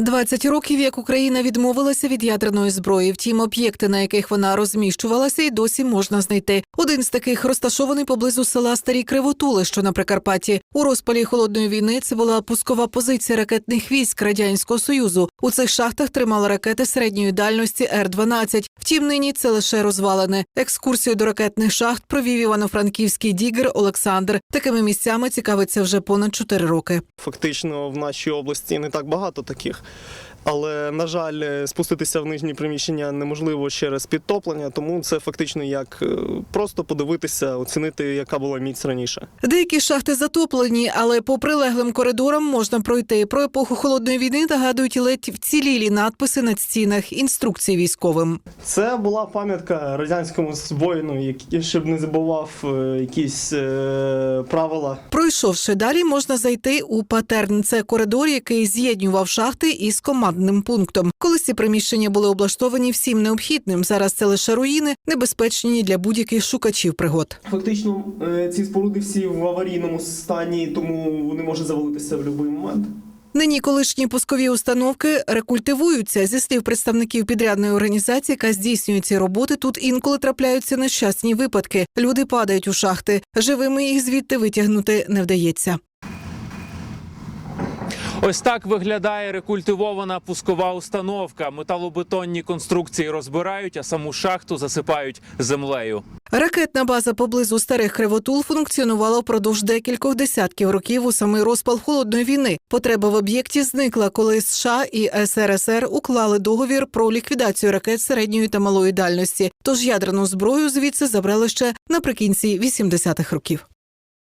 20 років, як Україна відмовилася від ядерної зброї. Втім, об'єкти, на яких вона розміщувалася, і досі можна знайти. Один з таких розташований поблизу села Старі Кривотули, що на Прикарпатті. У розпалі холодної війни це була пускова позиція ракетних військ радянського союзу. У цих шахтах тримали ракети середньої дальності Р-12. Втім, нині це лише розвалини. Екскурсію до ракетних шахт провів івано-франківський дігер Олександр. Такими місцями цікавиться вже понад 4 роки. Фактично в нашій області не так багато таких. Але, на жаль, спуститися в нижні приміщення неможливо через підтоплення, тому це фактично як е, просто подивитися, оцінити, яка була міць раніше. Деякі шахти затоплені, але по прилеглим коридорам можна пройти. Про епоху холодної війни нагадують ледь вцілілі надписи на стінах, інструкції військовим. Це була пам'ятка радянському воїну, який щоб не забував е, якісь е, правила. Пройшовши далі, можна зайти у патерн. Це коридор, який з'єднював шахти із командним пунктом. Колись ці приміщення були облаштовані всім необхідним. Зараз це лише руїни, небезпечні для будь-яких шукачів пригод. Фактично, е, ці споруди всі в аварійному стані, тому вони можуть завалитися в будь-який момент. Нині колишні пускові установки рекультивуються. Зі слів представників підрядної організації, яка здійснює ці роботи, тут інколи трапляються нещасні випадки. Люди падають у шахти. Живими їх звідти витягнути не вдається. Ось так виглядає рекультивована пускова установка. Металобетонні конструкції розбирають, а саму шахту засипають землею. Ракетна база поблизу старих кривотул функціонувала впродовж декількох десятків років у самий розпал холодної війни. Потреба в об'єкті зникла, коли США і СРСР уклали договір про ліквідацію ракет середньої та малої дальності. Тож ядерну зброю звідси забрали ще наприкінці 80-х років.